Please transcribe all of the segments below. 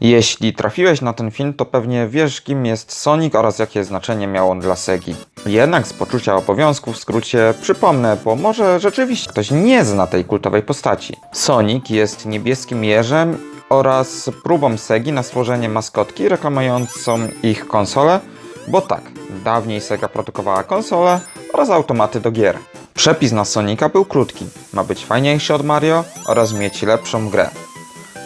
Jeśli trafiłeś na ten film, to pewnie wiesz, kim jest Sonic oraz jakie znaczenie miał on dla Segi. Jednak z poczucia obowiązku w skrócie przypomnę, bo może rzeczywiście ktoś nie zna tej kultowej postaci. Sonic jest niebieskim jeżem oraz próbą Segi na stworzenie maskotki reklamującą ich konsolę, bo tak, dawniej Sega produkowała konsole oraz automaty do gier. Przepis na Sonika był krótki, ma być fajniejszy od Mario oraz mieć lepszą grę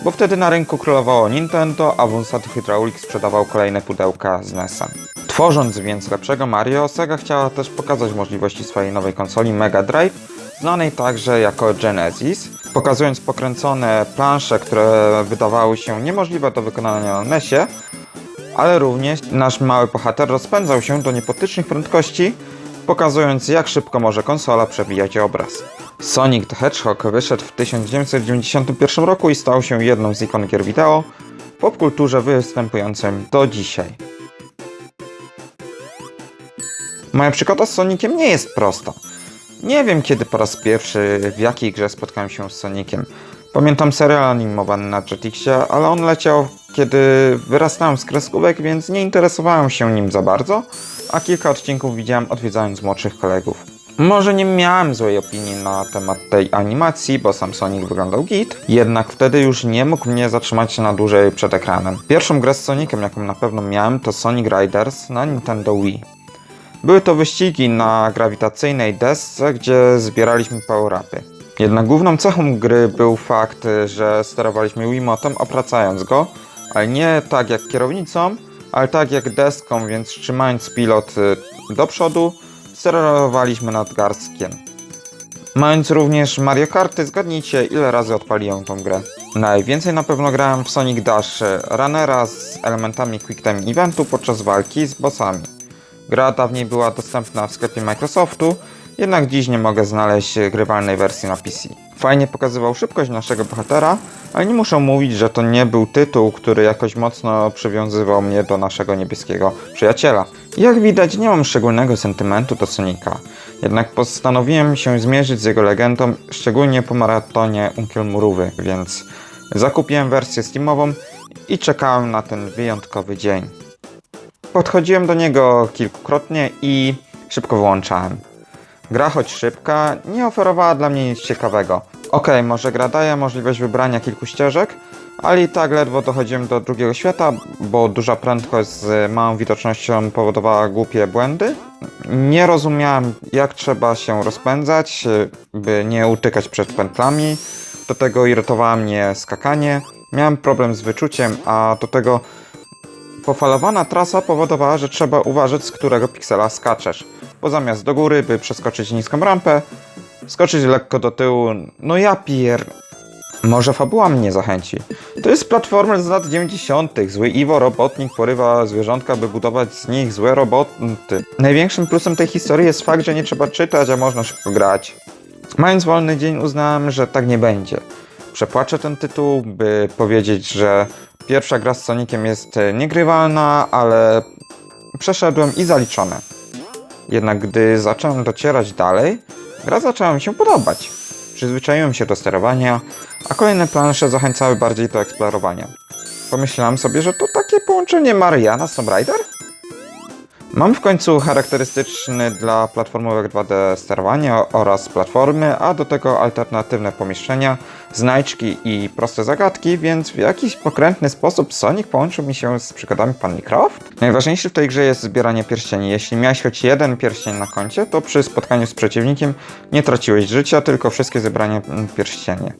bo wtedy na rynku królowało Nintendo, a Wunsat Hydraulic sprzedawał kolejne pudełka z NES-em. Tworząc więc lepszego Mario, Sega chciała też pokazać możliwości swojej nowej konsoli Mega Drive, znanej także jako Genesis, pokazując pokręcone plansze, które wydawały się niemożliwe do wykonania na NES-ie, ale również nasz mały bohater rozpędzał się do niepotycznych prędkości, pokazując jak szybko może konsola przewijać obraz. Sonic the Hedgehog wyszedł w 1991 roku i stał się jedną z ikon gier wideo w popkulturze występującym do dzisiaj. Moja przygoda z Soniciem nie jest prosta. Nie wiem kiedy po raz pierwszy w jakiej grze spotkałem się z Soniciem. Pamiętam serial animowany na Jetixie, ale on leciał kiedy wyrastałem z kreskówek, więc nie interesowałem się nim za bardzo, a kilka odcinków widziałem odwiedzając młodszych kolegów. Może nie miałem złej opinii na temat tej animacji, bo sam Sonic wyglądał git, jednak wtedy już nie mógł mnie zatrzymać na dłużej przed ekranem. Pierwszą grę z Sonicem, jaką na pewno miałem, to Sonic Riders na Nintendo Wii. Były to wyścigi na grawitacyjnej desce, gdzie zbieraliśmy power-upy. Jednak główną cechą gry był fakt, że sterowaliśmy Wiimotem opracając go, ale nie tak jak kierownicą, ale tak jak deską, więc trzymając pilot y, do przodu, sterowaliśmy nadgarstkiem. Mając również Mario Karty, zgadnijcie ile razy odpaliłem tą grę. Najwięcej na pewno grałem w Sonic Dash Runnera z elementami Quick Time Eventu podczas walki z bossami. Gra dawniej była dostępna w sklepie Microsoftu, jednak dziś nie mogę znaleźć grywalnej wersji na PC. Fajnie pokazywał szybkość naszego bohatera, ale nie muszę mówić, że to nie był tytuł, który jakoś mocno przywiązywał mnie do naszego niebieskiego przyjaciela. Jak widać, nie mam szczególnego sentymentu do Sonika, jednak postanowiłem się zmierzyć z jego legendą, szczególnie po maratonie Unkiel Murówy, więc zakupiłem wersję Steamową i czekałem na ten wyjątkowy dzień. Podchodziłem do niego kilkukrotnie i szybko wyłączałem. Gra choć szybka, nie oferowała dla mnie nic ciekawego. Okej, może gra daje możliwość wybrania kilku ścieżek, ale i tak ledwo dochodziłem do drugiego świata, bo duża prędkość z małą widocznością powodowała głupie błędy. Nie rozumiałem, jak trzeba się rozpędzać, by nie utykać przed pętlami. Do tego irytowało mnie skakanie. Miałem problem z wyczuciem, a do tego Pofalowana trasa powodowała, że trzeba uważać z którego piksela skaczesz, bo zamiast do góry, by przeskoczyć niską rampę, skoczyć lekko do tyłu, no ja pier... Może fabuła mnie zachęci. To jest platformer z lat 90. Zły Iwo robotnik porywa zwierzątka, by budować z nich złe roboty. Największym plusem tej historii jest fakt, że nie trzeba czytać, a można szybko grać. Mając wolny dzień uznałem, że tak nie będzie. Przepłaczę ten tytuł, by powiedzieć, że pierwsza gra z Soniciem jest e, niegrywalna, ale przeszedłem i zaliczone. Jednak gdy zacząłem docierać dalej, gra zaczęła mi się podobać. Przyzwyczaiłem się do sterowania, a kolejne plansze zachęcały bardziej do eksplorowania. Pomyślałem sobie, że to takie połączenie Mariana z Tomb Raider? Mam w końcu charakterystyczny dla platformówek 2D sterowanie oraz platformy, a do tego alternatywne pomieszczenia, znajdźki i proste zagadki, więc w jakiś pokrętny sposób Sonic połączył mi się z przygodami Panny Croft. Najważniejsze w tej grze jest zbieranie pierścieni. Jeśli miałeś choć jeden pierścień na koncie, to przy spotkaniu z przeciwnikiem nie traciłeś życia, tylko wszystkie zebrane mm, pierścienie.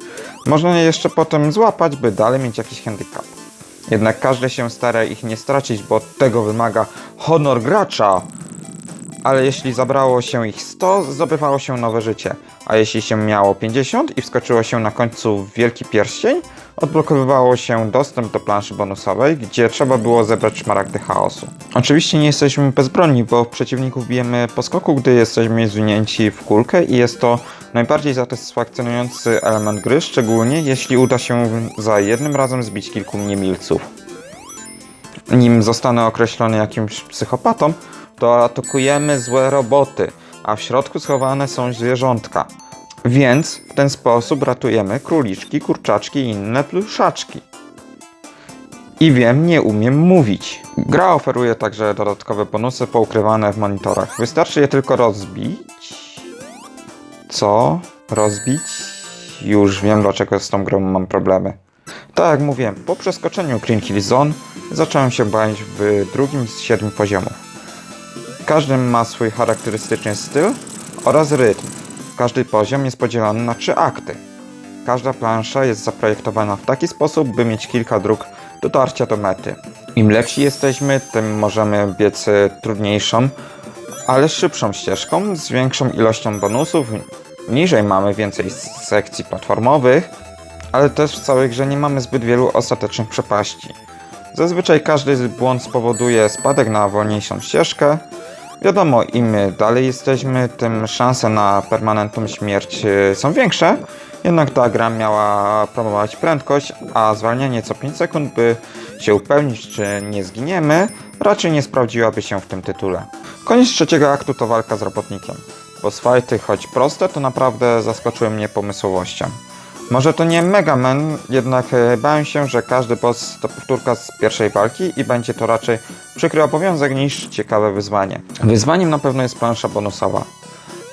Można je jeszcze potem złapać, by dalej mieć jakiś handicap. Jednak każdy się stara ich nie stracić, bo tego wymaga honor gracza. Ale jeśli zabrało się ich 100, zdobywało się nowe życie. A jeśli się miało 50 i wskoczyło się na końcu wielki pierścień, odblokowywało się dostęp do planszy bonusowej, gdzie trzeba było zebrać szmaragdy chaosu. Oczywiście nie jesteśmy bezbronni, bo przeciwników bijemy po skoku, gdy jesteśmy zwinięci w kulkę i jest to najbardziej satysfakcjonujący element gry, szczególnie jeśli uda się za jednym razem zbić kilku niemilców. Nim zostanę określony jakimś psychopatą, to atakujemy złe roboty, a w środku schowane są zwierzątka. Więc w ten sposób ratujemy króliczki, kurczaczki i inne pluszaczki. I wiem, nie umiem mówić. Gra oferuje także dodatkowe bonusy poukrywane w monitorach. Wystarczy je tylko rozbić. Co? Rozbić? Już wiem, dlaczego z tą grą mam problemy. Tak jak mówiłem, po przeskoczeniu Green Hill Zone zacząłem się bawić w drugim z siedmiu poziomów. Każdy ma swój charakterystyczny styl oraz rytm. Każdy poziom jest podzielony na trzy akty. Każda plansza jest zaprojektowana w taki sposób, by mieć kilka dróg dotarcia do mety. Im lepsi jesteśmy, tym możemy biec e, trudniejszą, ale szybszą ścieżką z większą ilością bonusów. Niżej mamy więcej sekcji platformowych, ale też w całej grze nie mamy zbyt wielu ostatecznych przepaści. Zazwyczaj każdy błąd spowoduje spadek na wolniejszą ścieżkę. Wiadomo, im dalej jesteśmy, tym szanse na permanentną śmierć e, są większe, jednak ta gra miała promować prędkość, a zwalnianie co 5 sekund, by się upewnić, czy nie zginiemy, raczej nie sprawdziłaby się w tym tytule. Koniec trzeciego aktu to walka z robotnikiem. Boss fighty, choć proste, to naprawdę zaskoczyły mnie pomysłowością. Może to nie Mega Man, jednak e, bałem się, że każdy boss to powtórka z pierwszej walki i będzie to raczej przykry obowiązek niż ciekawe wyzwanie. Wyzwaniem na pewno jest plansza bonusowa.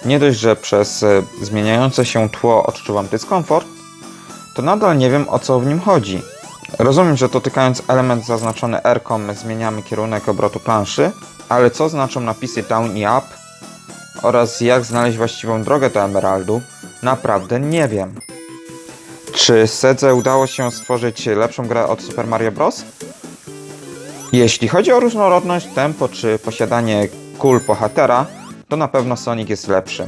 Nie dość, że przez e, zmieniające się tło odczuwam dyskomfort, to nadal nie wiem o co w nim chodzi. Rozumiem, że dotykając element zaznaczony R-ką zmieniamy kierunek obrotu planszy, ale co znaczą napisy down i up oraz jak znaleźć właściwą drogę do emeraldu, naprawdę nie wiem. Czy Sedze udało się stworzyć lepszą grę od Super Mario Bros? Jeśli chodzi o różnorodność, tempo czy posiadanie kul bohatera, to na pewno Sonic jest lepszy.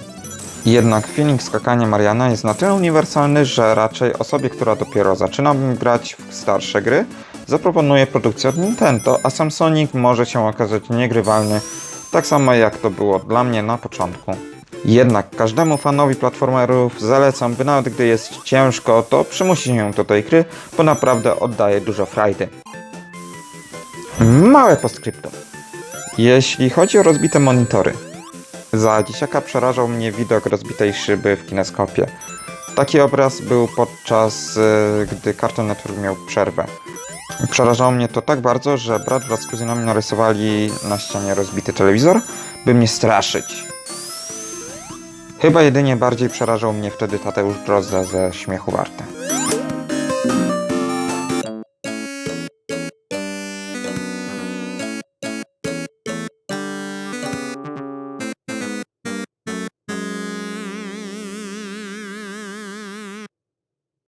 Jednak feeling skakania Mariana jest na tyle uniwersalny, że raczej osobie, która dopiero zaczyna grać w starsze gry, zaproponuje produkcję od Nintendo, a sam Sonic może się okazać niegrywalny, tak samo jak to było dla mnie na początku. Jednak każdemu fanowi platformerów zalecam, by nawet gdy jest ciężko, to przymusi się do tej gry, bo naprawdę oddaje dużo frajdy. Małe postscriptum. Jeśli chodzi o rozbite monitory, za dzieciaka przerażał mnie widok rozbitej szyby w kineskopie. Taki obraz był podczas e, gdy Cartoon Network miał przerwę. Przerażało mnie to tak bardzo, że brat wraz z kuzynami narysowali na ścianie rozbity telewizor, by mnie straszyć. Chyba jedynie bardziej przerażał mnie wtedy Tadeusz Drozda ze Śmiechu Warte.